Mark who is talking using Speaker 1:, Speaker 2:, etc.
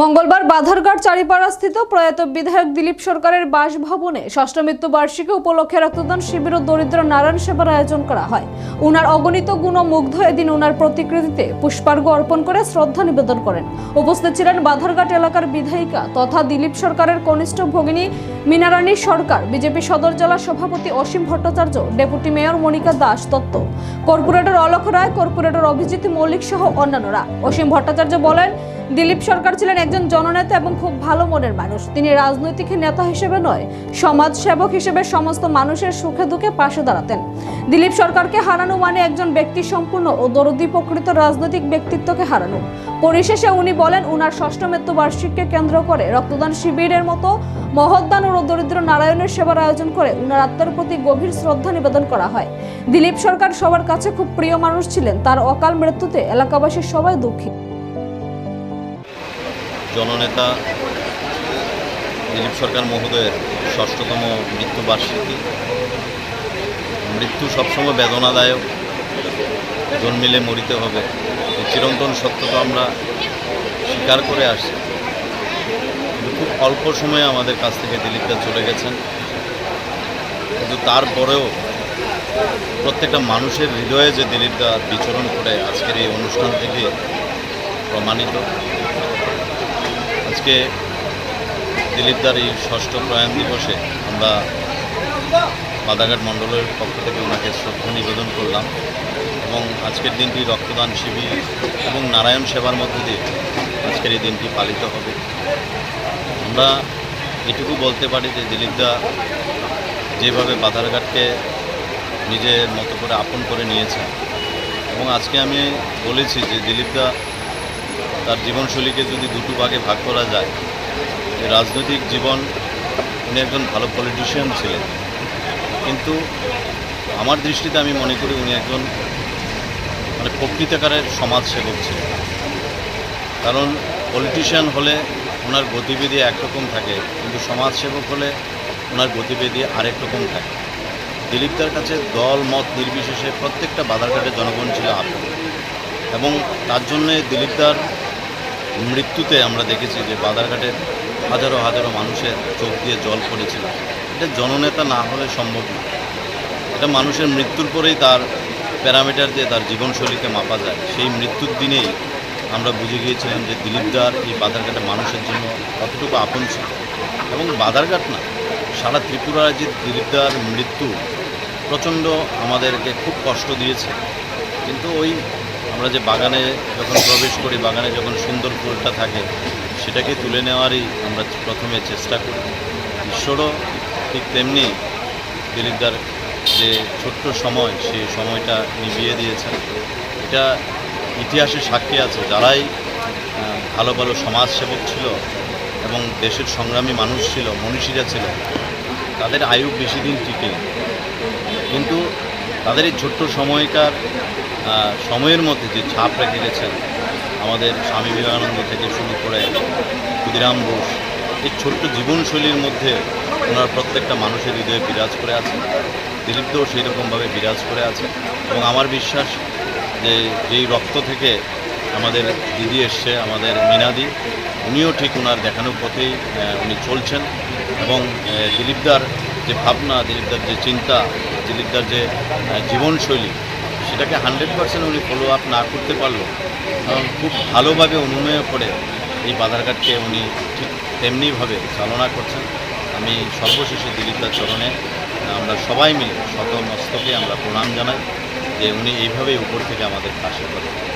Speaker 1: মঙ্গলবার বাধারঘাট চারিপাড়াস্থিত প্রয়াত বিধায়ক দিলীপ সরকারের বাসভবনে ষষ্ঠ মৃত্যু বার্ষিকী উপলক্ষে রক্তদান শিবির ও দরিদ্র নারায়ণ সেবার আয়োজন করা হয়। উনার অগণিত গুণ মুগ্ধ এদিন উনার প্রতিকৃতিতে পুষ্পার্ঘ্য অর্পণ করে শ্রদ্ধা নিবেদন করেন। উপস্থিত ছিলেন বাধারঘাট এলাকার বিধায়িকা তথা দিলীপ সরকারের কনিষ্ঠ ভগিনী মিনারানী সরকার, বিজেপি সদর জেলা সভাপতি Asim Bhattacharya, deputy mayor Monika Das Dutta, corporator Alok Roy, corporator Abhijit Mallick সহ অন্যান্যরা। অসীম ভট্টাচার্য বলেন, দিলীপ সরকার ছিলেন একজন জননেতা এবং খুব ভালো মনের মানুষ। তিনি রাজনৈতিক নেতা হিসেবে নয় সমাজ সেবক হিসেবে সমস্ত মানুষের সুখে দুঃখে পাশে দাঁড়াতেন। দিলীপ সরকারকে হারানো মানে একজন ব্যক্তি সম্পূর্ণ ও দরদি প্রকৃত রাজনৈতিক ব্যক্তিত্বকে হারানো। পরিশেষে উনি বলেন, উনার ষষ্ঠ মৃত্যু বার্ষিককে কেন্দ্র করে রক্তদান শিবিরের মতো মহৎদান ও দরিদ্র নারায়ণের সেবার আয়োজন করে উনার আত্মার প্রতি গভীর শ্রদ্ধা নিবেদন করা হয়। দিলীপ সরকার সবার কাছে খুব প্রিয় মানুষ ছিলেন। তার অকাল মৃত্যুতে এলাকাবাসী সবাই দুঃখিত
Speaker 2: জননেতা দিলীপ সরকার মহোদয়ের ষষ্ঠতম মৃত্যুবার্ষিকী। মৃত্যু সবসময় বেদনাদায়ক, জন্মিলে মরিতে হবে। চিরন্তন সত্য তো আমরা স্বীকার করে আসছি খুব অল্প সময়ে আমাদের কাছ থেকে দিলীপদা চলে গেছেন। কিন্তু তারপরেও প্রত্যেকটা মানুষের হৃদয়ে যে দিলীপদা বিচরণ করে আজকের এই অনুষ্ঠান থেকে প্রমাণিত আজকে দিলীপদার এই ষষ্ঠ প্রয়াণ দিবসে আমরা বাদাঘাট মণ্ডলের পক্ষ থেকে ওনাকে শ্রদ্ধা নিবেদন করলাম এবং আজকের দিনটি রক্তদান শিবির এবং নারায়ণ সেবার মধ্য দিয়ে আজকের এই দিনটি পালিত হবে। আমরা এটুকু বলতে পারি যে দিলীপদা যেভাবে বাধারঘাটকে নিজের মতো করে আপন করে নিয়েছেন এবং আজকে আমি বলেছি যে দিলীপদা তার জীবনশৈলীকে যদি দুটো ভাগে ভাগ করা যায় রাজনৈতিক জীবন উনি একজন ভালো পলিটিশিয়ান ছিলেন। কিন্তু আমার দৃষ্টিতে আমি মনে করি উনি একজন মানে প্রকৃতকারের সমাজসেবক ছিলেন। কারণ পলিটিশিয়ান হলে ওনার গতিবিধি একরকম থাকে, কিন্তু সমাজসেবক হলে ওনার গতিবিধি আরেক রকম থাকে। দিলীপদার কাছে দল, মত নির্বিশেষে প্রত্যেকটা বাধারঘাটের জনগণ ছিল আপন এবং তার জন্যে দিলীপদার মৃত্যুতে আমরা দেখেছি যে বাদারঘাটের হাজারো হাজারো মানুষের চোখ দিয়ে জল পড়েছিল। এটা জননেতা না হলে সম্ভব না। এটা মানুষের মৃত্যুর পরেই তার প্যারামিটার দিয়ে তার জীবনশৈলীকে মাপা যায়। সেই মৃত্যুর দিনেই আমরা বুঝে গিয়েছিলাম যে দিলীপদার এই বাদারঘাটের মানুষের জন্য কতটুকু আপন ছিল এবং বাদারঘাট না, সারা ত্রিপুরা রাজ্যে দিলীপদার মৃত্যু প্রচণ্ড আমাদেরকে খুব কষ্ট দিয়েছে। কিন্তু ওই আমরা যে বাগানে যখন প্রবেশ করি, বাগানে যখন সুন্দর ফুলটা থাকে, সেটাকে তুলে নেওয়ারই আমরা প্রথমে চেষ্টা করি। ঈশ্বরও ঠিক তেমনি দিলীপদার যে ছোট্ট সময়, সেই সময়টা নিভিয়ে দিয়েছেন। এটা ইতিহাসে সাক্ষী আছে, যারাই ভালো ভালো সমাজসেবক ছিল এবং দেশের সংগ্রামী মানুষ ছিল, মনীষীরা ছিল, তাদের আয়ু বেশি দিন টিকে। কিন্তু তাদের এই ছোট্ট সময়কার সময়ের মধ্যে যে ছাপ রেখে গেছেন আমাদের স্বামী বিবেকানন্দ থেকে শুরু করে ক্ষুদিরাম বোস, এই ছোট্ট জীবনশৈলীর মধ্যে ওনার প্রত্যেকটা মানুষের হৃদয়ে বিরাজ করে আছে, দিলীপদেও সেই রকমভাবে বিরাজ করে আছে। এবং আমার বিশ্বাস যে যেই রক্ত থেকে আমাদের দিদি এসছে, আমাদের মিনাদি, উনিও ঠিক ওনার দেখানোর পথেই উনি চলছেন। এবং দিলীপদার যে ভাবনা, দিলীপদার যে চিন্তা, দিলীপদার যে জীবনশৈলী সেটাকে হান্ড্রেড পার্সেন্ট উনি ফলো আপ না করতে পারল এবং খুব ভালোভাবে অনুমেয় করে এই বাধারঘাটকে উনি ঠিক তেমনিভাবে চালনা করছেন। আমি সর্বশেষে দিলীপদার চরণে আমরা সবাই মিলে শত মস্তকে আমরা প্রণাম জানাই যে উনি এইভাবেই উপর থেকে আমাদের আশীর্বাদ করেন